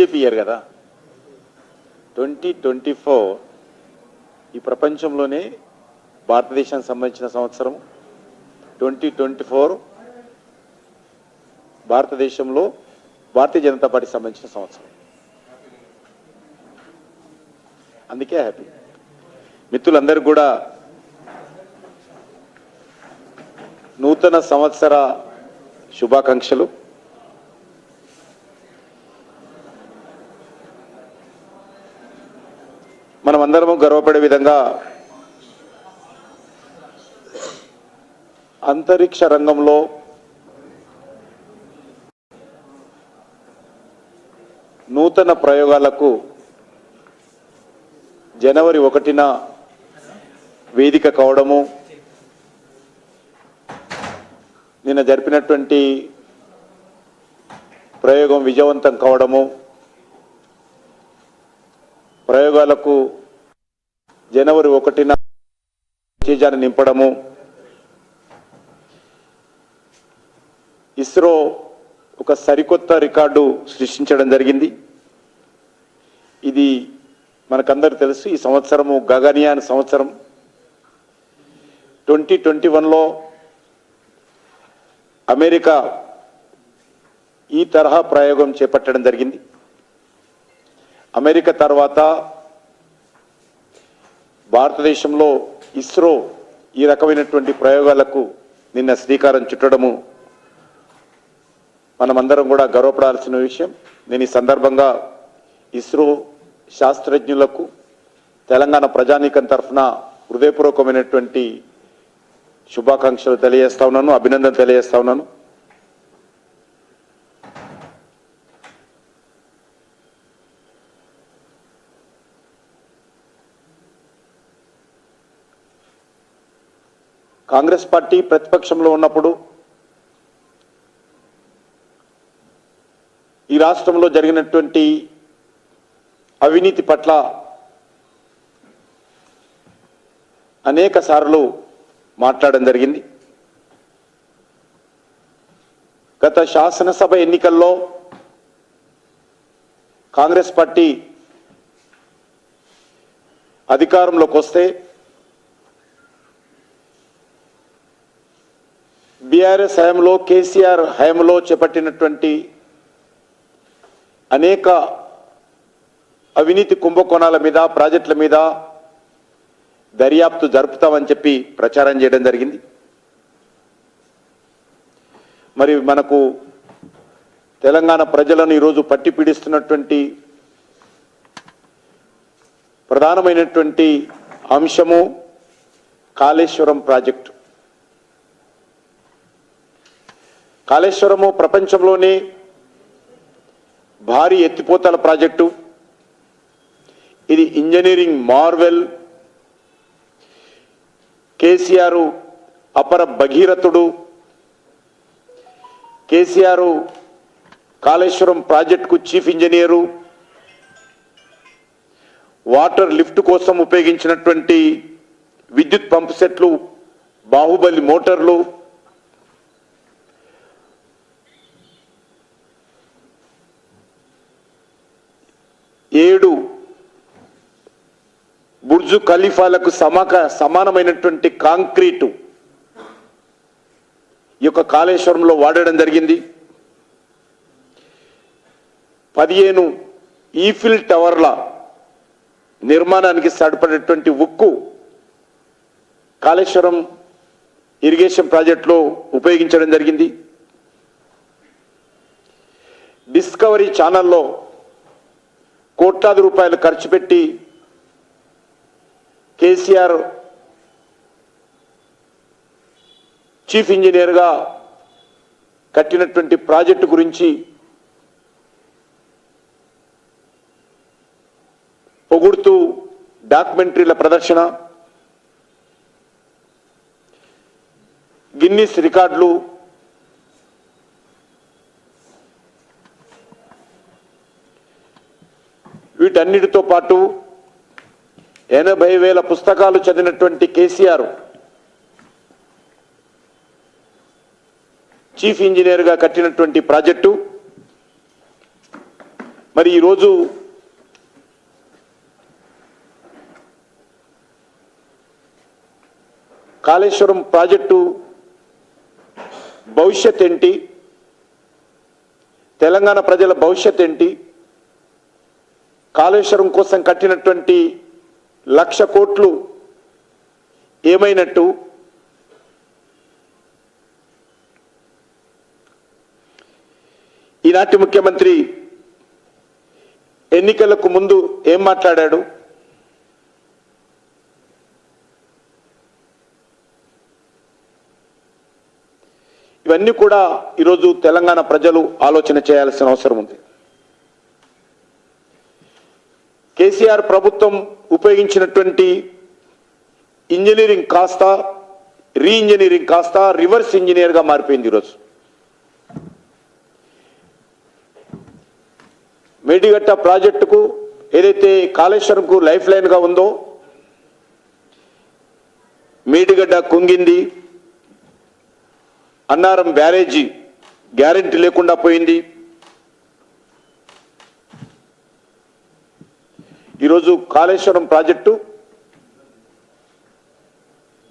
BJP year కదా. Twenty twenty four ఈ ప్రపంచంలోనే భారతదేశానికి సంబంధించిన సంవత్సరం. ట్వంటీ ట్వంటీ ఫోర్ భారతదేశంలో భారతీయ జనతా పార్టీకి సంబంధించిన సంవత్సరం. అందుకే హ్యాపీ. మిత్రులందరూ కూడా నూతన సంవత్సర శుభాకాంక్షలు. మనమందరము గర్వపడే విధంగా అంతరిక్ష రంగంలో నూతన ప్రయోగాలకు జనవరి ఒకటిన వేదిక కావడము నిన్న జరిపినటువంటి ప్రయోగం విజయవంతం కావడము ప్రయోగాలకు జనవరి ఒకటిన తేజాన్ని నింపడము. ఇస్రో ఒక సరికొత్త రికార్డు సృష్టించడం జరిగింది. ఇది మనకందరు తెలుసు ఈ సంవత్సరము గగనయాన్ సంవత్సరం. ట్వంటీ ట్వంటీ వన్లో అమెరికా ఈ తరహా ప్రయోగం చేపట్టడం జరిగింది. అమెరికా తర్వాత భారతదేశంలో ఇస్రో ఈ రకమైనటువంటి ప్రయోగాలకు నిన్న శ్రీకారం చుట్టడము మనమందరం కూడా గర్వపడాల్సిన విషయం. నేను ఈ సందర్భంగా ఇస్రో శాస్త్రజ్ఞులకు తెలంగాణ ప్రజానీకం తరఫున హృదయపూర్వకమైనటువంటి శుభాకాంక్షలు తెలియజేస్తా ఉన్నాను అభినందన తెలియజేస్తా ఉన్నాను. కాంగ్రెస్ పార్టీ ప్రతిపక్షంలో ఉన్నప్పుడు ఈ రాష్ట్రంలో జరిగినటువంటి అవినీతి పట్ల అనేక సార్లు మాట్లాడడం జరిగింది. గత శాసనసభ ఎన్నికల్లో కాంగ్రెస్ పార్టీ అధికారంలోకి వస్తే బీఆర్ఎస్ హయాంలో కేసీఆర్ హయాంలో చేపట్టినటువంటి అనేక అవినీతి కుంభకోణాల మీద ప్రాజెక్టుల మీద దర్యాప్తు జరుపుతామని చెప్పి ప్రచారం చేయడం జరిగింది. మరి మనకు తెలంగాణ ప్రజలను ఈరోజు పట్టి పీడిస్తున్నటువంటి ప్రధానమైనటువంటి అంశము కాళేశ్వరం ప్రాజెక్టు. కాళేశ్వరము ప్రపంచంలోనే భారీ ఎత్తిపోతల ప్రాజెక్టు. ఇది ఇంజనీరింగ్ మార్వెల్ కేసీఆర్ అపర భగీరథుడు. కేసీఆర్ కాళేశ్వరం ప్రాజెక్టుకు చీఫ్ ఇంజనీరు. వాటర్ లిఫ్ట్ కోసం ఉపయోగించినటువంటి విద్యుత్ పంప్ సెట్లు బాహుబలి మోటార్లు. ఏడు బుర్జు ఖలీఫాలకు సమక సమానమైనటువంటి కాంక్రీటు ఈ యొక్క కాళేశ్వరంలో వాడడం జరిగింది. పదిహేను ఈఫిల్ టవర్ల నిర్మాణానికి సరిపడేటువంటి ఉక్కు కాళేశ్వరం ఇరిగేషన్ ప్రాజెక్టులో ఉపయోగించడం జరిగింది. డిస్కవరీ ఛానల్లో కోట్లాది రూపాయలు ఖర్చు పెట్టి కేసీఆర్ చీఫ్ ఇంజనీర్గా కట్టినటువంటి ప్రాజెక్టు గురించి పొగుడుతూ డాక్యుమెంటరీల ప్రదర్శన గిన్నిస్ రికార్డులు వీటన్నిటితో పాటు ఎనభై వేల పుస్తకాలు చదివినటువంటి కేసీఆర్ చీఫ్ ఇంజనీర్గా కట్టినటువంటి ప్రాజెక్టు. మరి ఈరోజు కాళేశ్వరం ప్రాజెక్టు భవిష్యత్ ఏంటి? తెలంగాణ ప్రజల భవిష్యత్ ఏంటి? కాళేశ్వరం కోసం కట్టినటువంటి లక్ష కోట్లు ఏమైనట్టు? ఈనాటి ముఖ్యమంత్రి ఎన్నికలకు ముందు ఏం మాట్లాడాడు? ఇవన్నీ కూడా ఈరోజు తెలంగాణ ప్రజలు ఆలోచన చేయాల్సిన అవసరం ఉంది. కేసీఆర్ ప్రభుత్వం ఉపయోగించినటువంటి ఇంజనీరింగ్ కాస్త రీ ఇంజనీరింగ్ కాస్త రివర్స్ ఇంజనీర్గా మారిపోయింది ఈరోజు. మేడిగట్ట ప్రాజెక్టుకు ఏదైతే కాళేశ్వరంకు లైఫ్ లైన్గా ఉందో మేడిగడ్డ కుంగింది అన్నారం బ్యారేజీ గ్యారంటీ లేకుండా పోయింది. ఈరోజు కాళేశ్వరం ప్రాజెక్టు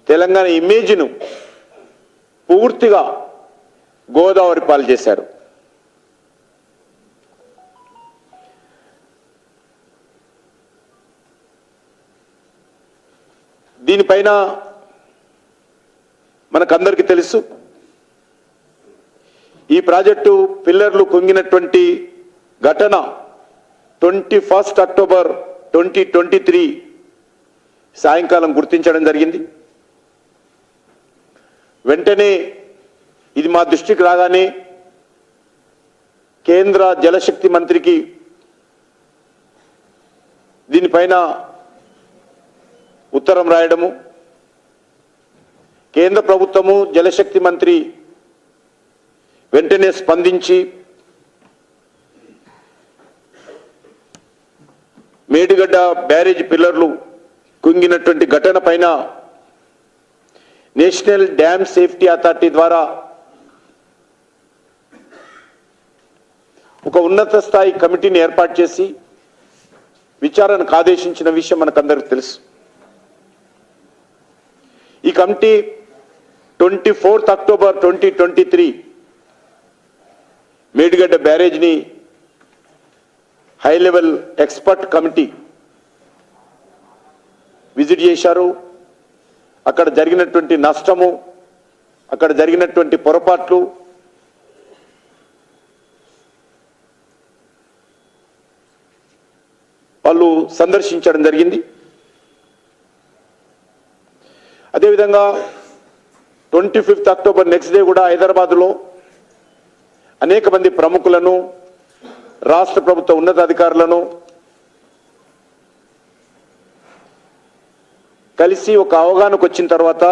తెలంగాణ ఇమేజ్ను పూర్తిగా గోదావరి పాలు చేశారు. దీనిపైన మనకందరికీ తెలుసు ఈ ప్రాజెక్టు పిల్లర్లు కుంగినటువంటి ఘటన twenty first October twenty twenty three సాయంకాలం గుర్తించడం జరిగింది. వెంటనే ఇది మా దృష్టికి రాగానే కేంద్ర జలశక్తి మంత్రికి దీనిపైన ఉత్తరం రాయడము కేంద్ర ప్రభుత్వము జలశక్తి మంత్రి వెంటనే స్పందించి మేడిగడ్డ బ్యారేజ్ పిల్లర్లు కుంగినటువంటి ఘటన పైన నేషనల్ డ్యామ్ సేఫ్టీ అథారిటీ ద్వారా ఒక ఉన్నత స్థాయి కమిటీని ఏర్పాటు చేసి విచారణకు ఆదేశించిన విషయం మనకందరికి తెలుసు. ఈ committee twenty fourth October twenty twenty three Medigadda బ్యారేజ్ని high level expert committee visit చేశారు. అక్కడ జరిగినటువంటి నష్టము అక్కడ జరిగినటువంటి పొరపాట్లు వాళ్ళు సందర్శించడం జరిగింది. అదేవిధంగా twenty fifth October next day కూడా హైదరాబాద్లో అనేక మంది ప్రముఖులను రాష్ట్ర ప్రభుత్వ ఉన్నతాధికారులను కలిసి ఒక అవగాహనకు వచ్చిన తర్వాత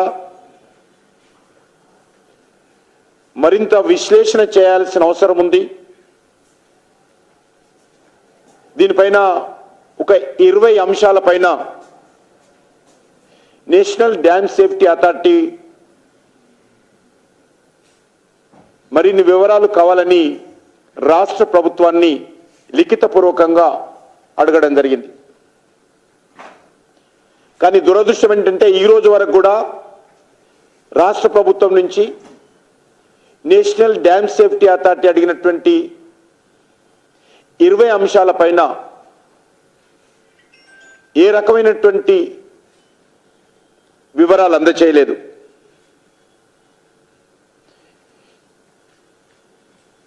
మరింత విశ్లేషణ చేయాల్సిన అవసరం ఉంది. దీనిపైన ఒక ఇరవై అంశాలపైన నేషనల్ డ్యామ్ సేఫ్టీ అథారిటీ మరిన్ని వివరాలు కావాలని రాష్ట్ర ప్రభుత్వాన్ని లిఖితపూర్వకంగా అడగడం జరిగింది. కానీ దురదృష్టం ఏంటంటే ఈ రోజు వరకు కూడా రాష్ట్ర ప్రభుత్వం నుంచి నేషనల్ డ్యామ్ సేఫ్టీ అథారిటీ అడిగినటువంటి ఇరవై అంశాలపైన ఏ రకమైనటువంటి వివరాలు అందచేయలేదు.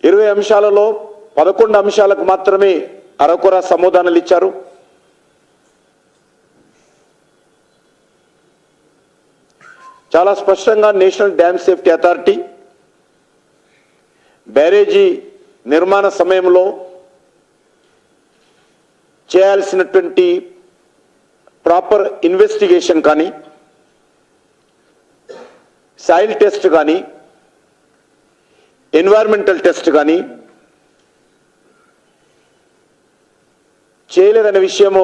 ఇరవై అంశాలలో పదకొండు అంశాలకు మాత్రమే అరకొర సమాధానాలు ఇచ్చారు. చాలా స్పష్టంగా నేషనల్ డ్యామ్ సేఫ్టీ అథారిటీ బ్యారేజీ నిర్మాణ సమయంలో చేయాల్సినటువంటి ప్రాపర్ ఇన్వెస్టిగేషన్ కానీ సాయిల్ టెస్ట్ కానీ ఎన్వైర్మెంటల్ టెస్ట్ కానీ చేయలేదనే విషయము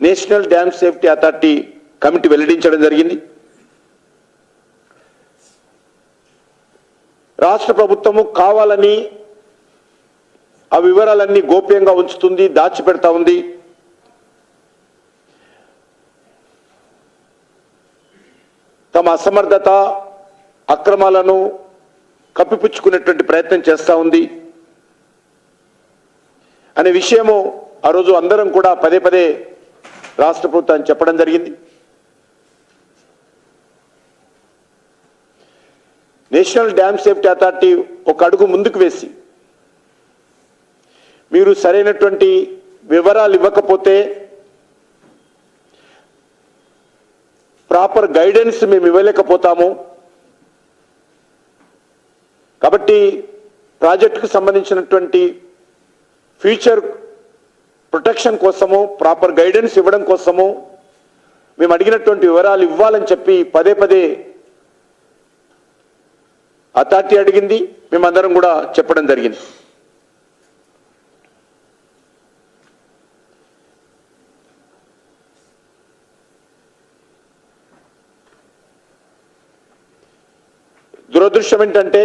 National Dam Safety Authority committee వెల్లడించడం జరిగింది. రాష్ట్ర ప్రభుత్వము కావాలని ఆ వివరాలన్నీ గోప్యంగా ఉంచుతుంది దాచిపెడతా ఉంది. తమ అసమర్థత అక్రమాలను కప్పిపుచ్చుకునేటువంటి ప్రయత్నం చేస్తూ ఉంది. అనే విషయము ఆ రోజు అందరం కూడా పదే పదే రాష్ట్ర ప్రభుత్వాన్ని చెప్పడం జరిగింది. నేషనల్ డ్యామ్ సేఫ్టీ అథారిటీ ఒక అడుగు ముందుకు వేసి మీరు సరైనటువంటి వివరాలు ఇవ్వకపోతే ప్రాపర్ గైడెన్స్ మేము ఇవ్వలేకపోతాము. కాబట్టి ప్రాజెక్టుకు సంబంధించినటువంటి ఫ్యూచర్ ప్రొటెక్షన్ కోసము ప్రాపర్ గైడెన్స్ ఇవ్వడం కోసము మేము అడిగినటువంటి వివరాలు ఇవ్వాలని చెప్పి పదే పదే అథారిటీ అడిగింది. మేమందరం కూడా చెప్పడం జరిగింది. దురదృష్టం ఏంటంటే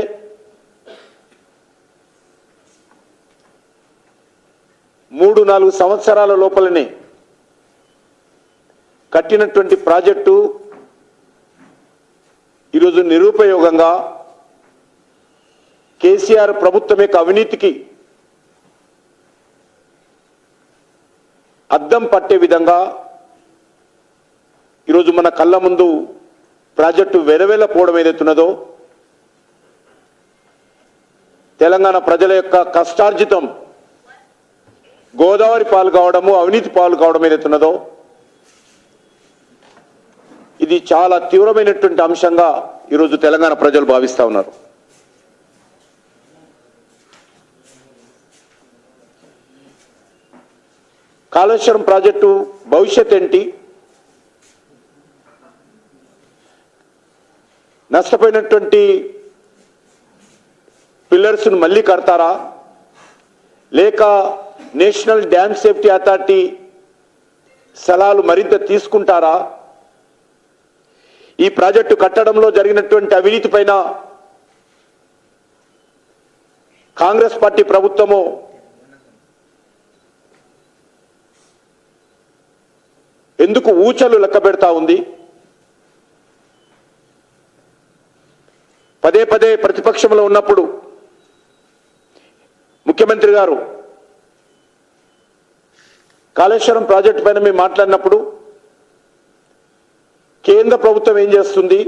మూడు నాలుగు సంవత్సరాల లోపలనే కట్టినటువంటి ప్రాజెక్టు ఈరోజు నిరుపయోగంగా కేసీఆర్ ప్రభుత్వం యొక్క అవినీతికి అద్దం పట్టే విధంగా ఈరోజు మన కళ్ళ ముందు ప్రాజెక్టు వెరవెలపోవడం ఏదైతున్నదో తెలంగాణ ప్రజల యొక్క కష్టార్జితం గోదావరి పాలు కావడము అవినీతి పాలు కావడం ఏదైతున్నదో ఇది చాలా తీవ్రమైనటువంటి అంశంగా ఈరోజు తెలంగాణ ప్రజలు భావిస్తూ ఉన్నారు. కాళేశ్వరం ప్రాజెక్టు భవిష్యత్ ఏంటి? నష్టపోయినటువంటి పిల్లర్స్ను మళ్ళీ కడతారా? లేక నేషనల్ డ్యామ్ సేఫ్టీ అథారిటీ స్థలాలు మరింత తీసుకుంటారా? ఈ ప్రాజెక్టు కట్టడంలో జరిగినటువంటి అవినీతి పైన కాంగ్రెస్ పార్టీ ప్రభుత్వము ఎందుకు ఊచలు లెక్క పెడతా ఉంది? పదే పదే ప్రతిపక్షంలో ఉన్నప్పుడు ముఖ్యమంత్రి గారు కాళేశ్వరం ప్రాజెక్టు పైన మేము మాట్లాడినప్పుడు కేంద్ర ప్రభుత్వం ఏం చేస్తుంది?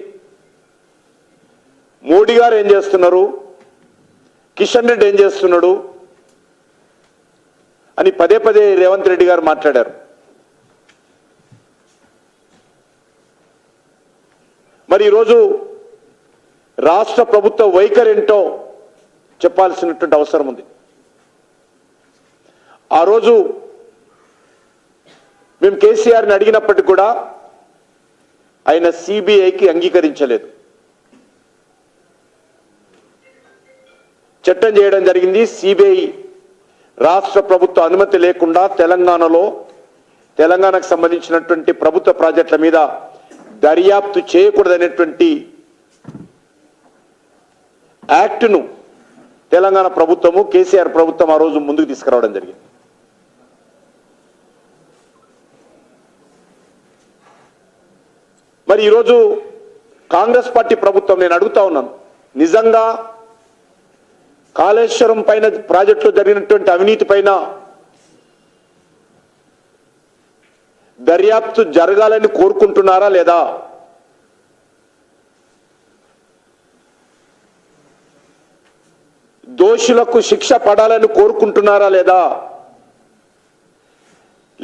మోడీ గారు ఏం చేస్తున్నారు? కిషన్ రెడ్డి ఏం చేస్తున్నాడు? అని పదే పదే రేవంత్ రెడ్డి గారు మాట్లాడారు. మరి ఈరోజు రాష్ట్ర ప్రభుత్వ వైఖరి ఏంటో చెప్పాల్సినటువంటి అవసరం ఉంది. ఆ రోజు మేము కేసీఆర్ని అడిగినప్పటికీ కూడా ఆయన సిబిఐకి అంగీకరించలేదు. చట్టం చేయడం జరిగింది. సిబిఐ రాష్ట్ర ప్రభుత్వ అనుమతి లేకుండా తెలంగాణలో తెలంగాణకు సంబంధించినటువంటి ప్రభుత్వ ప్రాజెక్టుల మీద దర్యాప్తు చేయకూడదనేటువంటి యాక్ట్ను తెలంగాణ ప్రభుత్వము కేసీఆర్ ప్రభుత్వం ఆ రోజు ముందుకు తీసుకురావడం జరిగింది. మరి ఈరోజు కాంగ్రెస్ పార్టీ ప్రభుత్వం నేను అడుగుతా ఉన్నాను. నిజంగా కాళేశ్వరం పైన ప్రాజెక్టులో జరిగినటువంటి అవినీతి పైన దర్యాప్తు జరగాలని కోరుకుంటున్నారా లేదా? దోషులకు శిక్ష పడాలని కోరుకుంటున్నారా లేదా?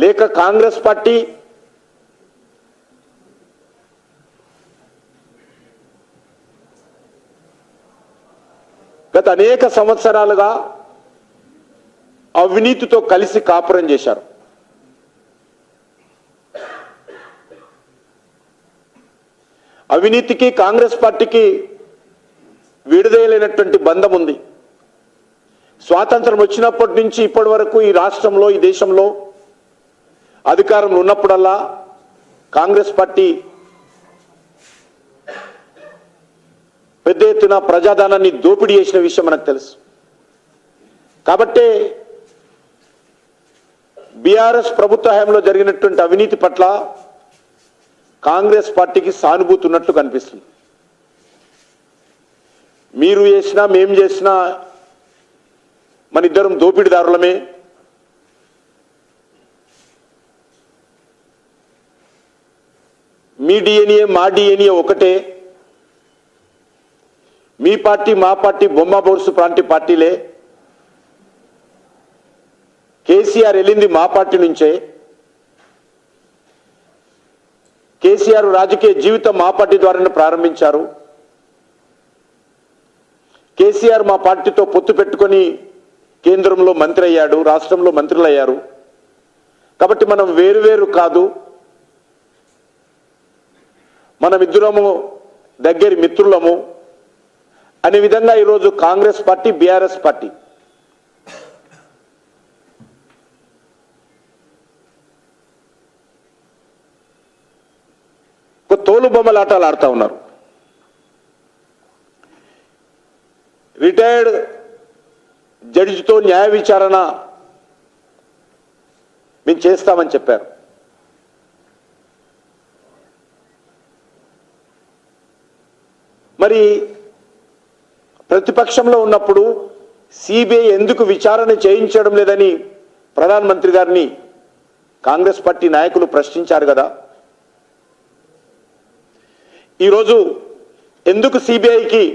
లేక కాంగ్రెస్ పార్టీ గత అనేక సంవత్సరాలుగా అవినీతితో కలిసి కాపురం చేశారు. అవినీతికి కాంగ్రెస్ పార్టీకి విడుదలైనటువంటి బంధం ఉంది. స్వాతంత్రం వచ్చినప్పటి నుంచి ఇప్పటి వరకు ఈ రాష్ట్రంలో ఈ దేశంలో అధికారంలో ఉన్నప్పుడల్లా కాంగ్రెస్ పార్టీ పెద్ద ఎత్తున ప్రజాధనాన్ని దోపిడీ చేసిన విషయం మనకు తెలుసు. కాబట్టే బీఆర్ఎస్ ప్రభుత్వ హయాంలో జరిగినటువంటి అవినీతి పట్ల కాంగ్రెస్ పార్టీకి సానుభూతి ఉన్నట్లు కనిపిస్తుంది. మీరు చేసినా మేం చేసినా మన ఇద్దరం దోపిడీదారులమే. మీ డిఎన్ఏ మా డిఎన్ఏ ఒకటే. మీ పార్టీ మా పార్టీ బొమ్మ బొరుసు ప్రాంతి పార్టీలే. కేసీఆర్ వెళ్ళింది మా పార్టీ నుంచే. కేసీఆర్ రాజకీయ జీవితం మా పార్టీ ద్వారానే ప్రారంభించారు. కేసీఆర్ మా పార్టీతో పొత్తు పెట్టుకొని కేంద్రంలో మంత్రి అయ్యాడు రాష్ట్రంలో మంత్రులు అయ్యారు కాబట్టి మనం వేరువేరు కాదు. మనమిద్దరము దగ్గరి మిత్రులము. అనే విధంగా ఈరోజు కాంగ్రెస్ పార్టీ బీఆర్ఎస్ పార్టీ. ఒక తోలు బొమ్మల ఆడుతూ ఉన్నారు. రిటైర్డ్ జడ్జితో న్యాయ విచారణ మేము చేస్తామని చెప్పారు. మరి ప్రతిపక్షంలో ఉన్నప్పుడు సిబిఐ ఎందుకు విచారణ చేయించడం లేదని ప్రధానమంత్రి గారిని కాంగ్రెస్ పార్టీ నాయకులు ప్రశ్నించారు కదా. ఈరోజు ఎందుకు సిబిఐకి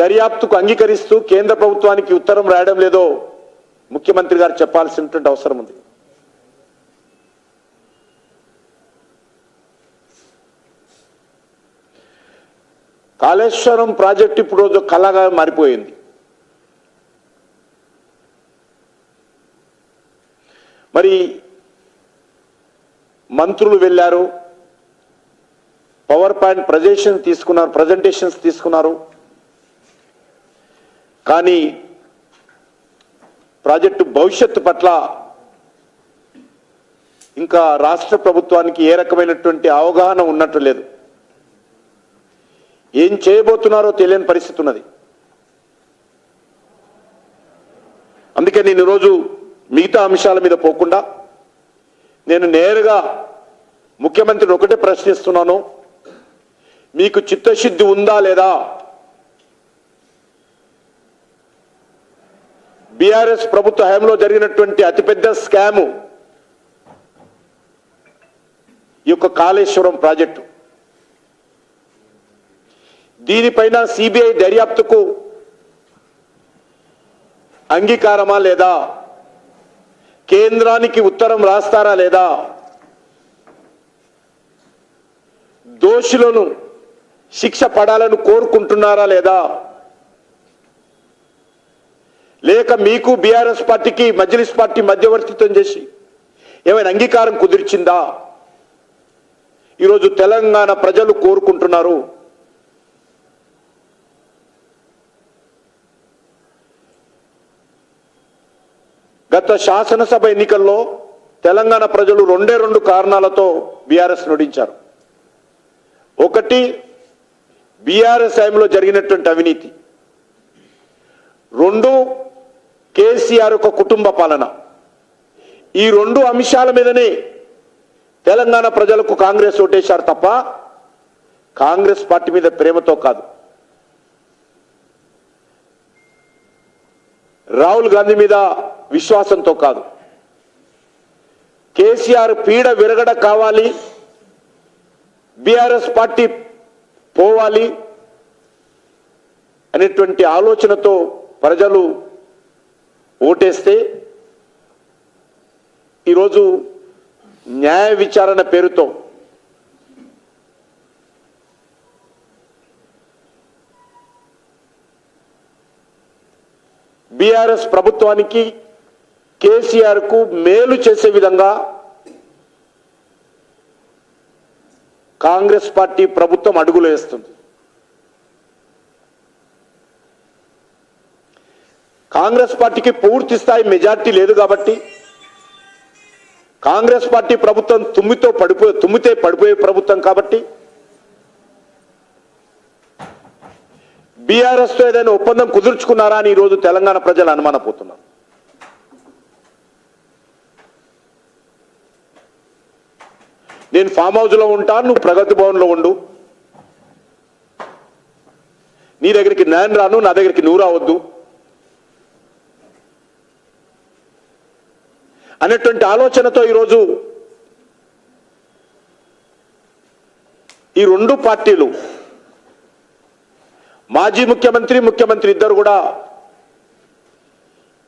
దర్యాప్తుకు అంగీకరిస్తూ కేంద్ర ప్రభుత్వానికి ఉత్తరం రాయడం లేదో ముఖ్యమంత్రి గారు చెప్పాల్సినటువంటి అవసరం ఉంది. కాళేశ్వరం ప్రాజెక్ట్ ఇప్పుడు రోజు కళగా మారిపోయింది. మరి మంత్రులు వెళ్ళారు పవర్ పాయింట్ ప్రజెషన్ తీసుకున్నారు ప్రజెంటేషన్స్ తీసుకున్నారు. కానీ ప్రాజెక్టు భవిష్యత్తు పట్ల ఇంకా రాష్ట్ర ప్రభుత్వానికి ఏ రకమైనటువంటి అవగాహన ఉన్నట్టు లేదు. ఏం చేయబోతున్నారో తెలియని పరిస్థితి ఉన్నది. అందుకే నేను ఈరోజు మిగతా అంశాల మీద పోకుండా నేను నేరుగా ముఖ్యమంత్రిని ఒకటే ప్రశ్నిస్తున్నాను. మీకు చిత్తశుద్ధి ఉందా లేదా? బీఆర్ఎస్ ప్రభుత్వ హయాంలో జరిగినటువంటి అతిపెద్ద స్కాము ఈ యొక్క కాళేశ్వరం ప్రాజెక్టు. దీనిపైన సిబిఐ దర్యాప్తుకు అంగీకారమా లేదా? కేంద్రానికి ఉత్తరం రాస్తారా లేదా? దోషులను శిక్ష పడాలని కోరుకుంటున్నారా లేదా? లేక మీకు బీఆర్ఎస్ పార్టీకి మజ్లిస్ పార్టీ మధ్యవర్తిత్వం చేసి ఏమైనా అంగీకారం కుదిర్చిందా? ఈరోజు తెలంగాణ ప్రజలు కోరుకుంటున్నారు. గత శాసనసభ ఎన్నికల్లో తెలంగాణ ప్రజలు రెండే రెండు కారణాలతో బీఆర్ఎస్ నడించారు. ఒకటి బీఆర్ఎస్ టైంలో జరిగినటువంటి అవినీతి. రెండు కేసీఆర్ యొక్క కుటుంబ పాలన. ఈ రెండు అంశాల మీదనే తెలంగాణ ప్రజలకు కాంగ్రెస్ ఓటేశారు తప్ప కాంగ్రెస్ పార్టీ మీద ప్రేమతో కాదు. రాహుల్ గాంధీ మీద విశ్వాసంతో కాదు. కేసీఆర్ పీడ విరగడ కావాలి బీఆర్ఎస్ పార్టీ పోవాలి అనేటువంటి ఆలోచనతో ప్రజలు ఓటేస్తే ఈరోజు న్యాయ విచారణ పేరుతో బీఆర్ఎస్ ప్రభుత్వానికి కేసీఆర్కు మేలు చేసే విధంగా కాంగ్రెస్ పార్టీ ప్రభుత్వం అడుగులు వేస్తుంది. కాంగ్రెస్ పార్టీకి పూర్తి స్థాయి మెజార్టీ లేదు కాబట్టి కాంగ్రెస్ పార్టీ ప్రభుత్వం తుమ్మితో పడిపోయే తుమ్మితే పడిపోయే ప్రభుత్వం కాబట్టి బీఆర్ఎస్తో ఏదైనా ఒప్పందం కుదుర్చుకున్నారా అని ఈరోజు తెలంగాణ ప్రజలు అనుమానపోతున్నారు. నేను ఫామ్ హౌస్లో ఉంటాను నువ్వు ప్రగతి భవన్లో ఉండు. నీ దగ్గరికి నేను రాను నా దగ్గరికి నువ్వు రావద్దు. అనేటువంటి ఆలోచనతో ఈరోజు ఈ రెండు పార్టీలు మాజీ ముఖ్యమంత్రి ముఖ్యమంత్రి ఇద్దరు కూడా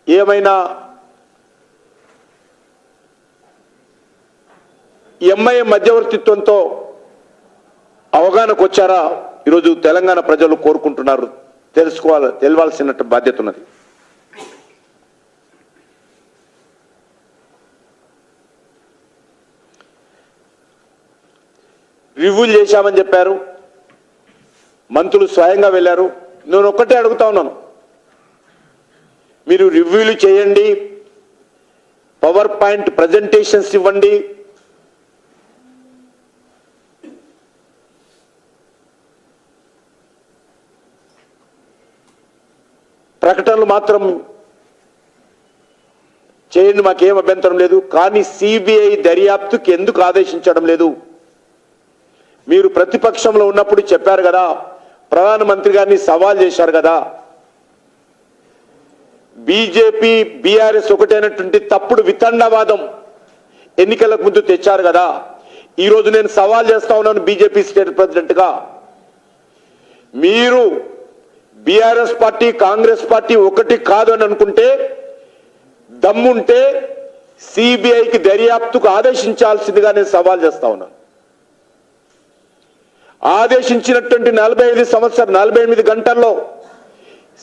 ఏమైనా ఎంఐఏ మధ్యవర్తిత్వంతో అవగాహనకు వచ్చారా ఈరోజు తెలంగాణ ప్రజలు కోరుకుంటున్నారు. తెలుసుకోవాలి తెలియాల్సిన బాధ్యత ఉన్నది. రివ్యూలు చేశామని చెప్పారు. మంత్రులు స్వయంగా వెళ్ళారు. నేను ఒక్కటే అడుగుతా ఉన్నాను. మీరు రివ్యూలు చేయండి. పవర్ పాయింట్ ప్రజెంటేషన్స్ ఇవ్వండి. ప్రకటనలు మాత్రం చేయండి మాకేం అభ్యంతరం లేదు. కానీ సిబిఐ దర్యాప్తుకి ఎందుకు ఆదేశించడం లేదు? మీరు ప్రతిపక్షంలో ఉన్నప్పుడు చెప్పారు కదా ప్రధానమంత్రి గారిని సవాల్ చేశారు కదా. బీజేపీ బీఆర్ఎస్ ఒకటైనటువంటి తప్పుడు వితండవాదం ఎన్నికలకు ముందు తెచ్చారు కదా. ఈరోజు నేను సవాల్ చేస్తా ఉన్నాను బీజేపీ స్టేట్ ప్రెసిడెంట్గా. మీరు బీఆర్ఎస్ పార్టీ కాంగ్రెస్ పార్టీ ఒకటి కాదు అని అనుకుంటే దమ్ముంటే సిబిఐకి దర్యాప్తుకు ఆదేశించాల్సిందిగా నేను సవాల్ చేస్తా ఉన్నాను ఆదేశించినటువంటి నలభై ఐదు సంవత్సరం నలభై ఎనిమిది గంటల్లో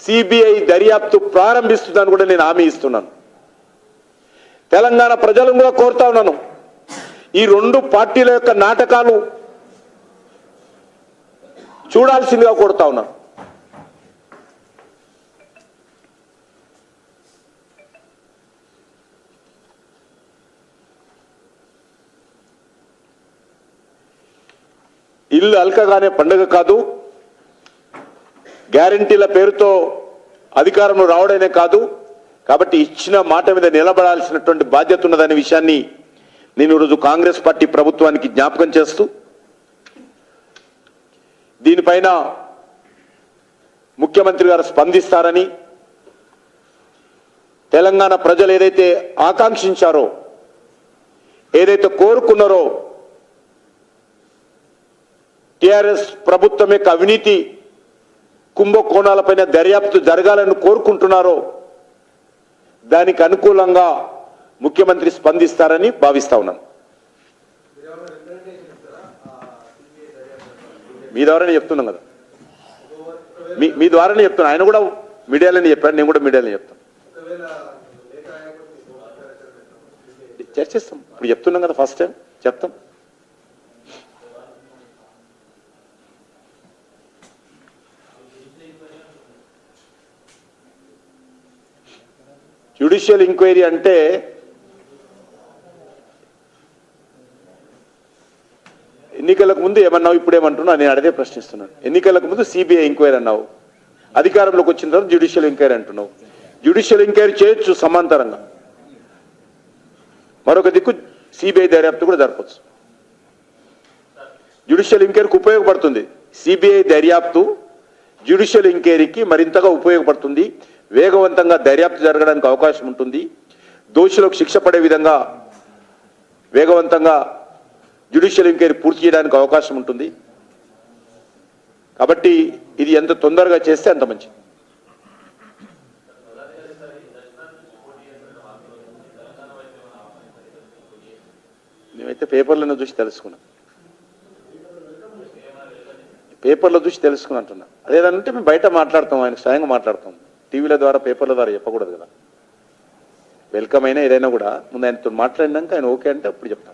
సిబిఐ దర్యాప్తు ప్రారంభిస్తుందని కూడా నేను హామీ ఇస్తున్నాను. తెలంగాణ ప్రజలను కూడా కోరుతా ఉన్నాను. ఈ రెండు పార్టీల యొక్క నాటకాలు చూడాల్సిందిగా కోరుతా ఉన్నాను ఇల్లు అల్కగానే పండగ కాదు. గ్యారంటీల పేరుతో అధికారంలో రావడమే కాదు. కాబట్టి ఇచ్చిన మాట మీద నిలబడాల్సినటువంటి బాధ్యత ఉన్నదనే విషయాన్ని నేను ఈరోజు కాంగ్రెస్ పార్టీ ప్రభుత్వానికి జ్ఞాపకం చేస్తూ దీనిపైన ముఖ్యమంత్రి గారు స్పందిస్తారని తెలంగాణ ప్రజలు ఏదైతే ఆకాంక్షించారో ఏదైతే కోరుకున్నారో టిఆర్ఎస్ ప్రభుత్వం యొక్క అవినీతి కుంభకోణాలపైన దర్యాప్తు జరగాలని కోరుకుంటున్నారో దానికి అనుకూలంగా ముఖ్యమంత్రి స్పందిస్తారని భావిస్తా ఉన్నాను మీ ద్వారానే చెప్తున్నాం కదా. మీ మీ ద్వారానే చెప్తున్నా. ఆయన కూడా మీడియాలోనే చెప్పాడు నేను కూడా మీడియాలోనే చెప్తాను. చర్చిస్తాం. ఇప్పుడు చెప్తున్నాం కదా ఫస్ట్ టైం చెప్తాం. జ్యుడిషియల్ ఇంక్వైరీ అంటే ఎన్నికలకు ముందు ఏమన్నావు? ఇప్పుడు ఏమంటున్నావు? నేను అడిగే ప్రశ్నిస్తున్నాను. ఎన్నికలకు ముందు సిబిఐ ఎంక్వైరీ అన్నావు. అధికారంలోకి వచ్చిన తర్వాత జ్యుడిషియల్ ఎంక్వైరీ అంటున్నావు. జ్యుడిషియల్ ఎంక్వైరీ చేయొచ్చు సమాంతరంగా. మరొక దిక్కు సిబిఐ దర్యాప్తు కూడా జరపచ్చు. జ్యుడిషియల్ ఎంక్వైరీకి ఉపయోగపడుతుంది. సిబిఐ దర్యాప్తు జ్యుడిషియల్ ఎంక్వైరీకి మరింతగా ఉపయోగపడుతుంది. వేగవంతంగా దర్యాప్తు జరగడానికి అవకాశం ఉంటుంది. దోషులకు శిక్ష పడే విధంగా వేగవంతంగా జ్యుడిషియల్ ఎంక్వైరీ పూర్తి చేయడానికి అవకాశం ఉంటుంది. కాబట్టి ఇది ఎంత తొందరగా చేస్తే అంత మంచిది. మేమైతే పేపర్లను చూసి తెలుసుకున్నాం. పేపర్లో చూసి తెలుసుకుని అంటున్నా అదేదంటే మేము బయట మాట్లాడతాం ఆయన స్వయంగా మాట్లాడతాం. టీవీల ద్వారా పేపర్ల ద్వారా చెప్పకూడదు కదా. వెల్కమ్ అయినా ఏదైనా కూడా ముందు ఆయనతో మాట్లాడినాక ఆయన ఓకే అంటే అప్పుడు చెప్తాం.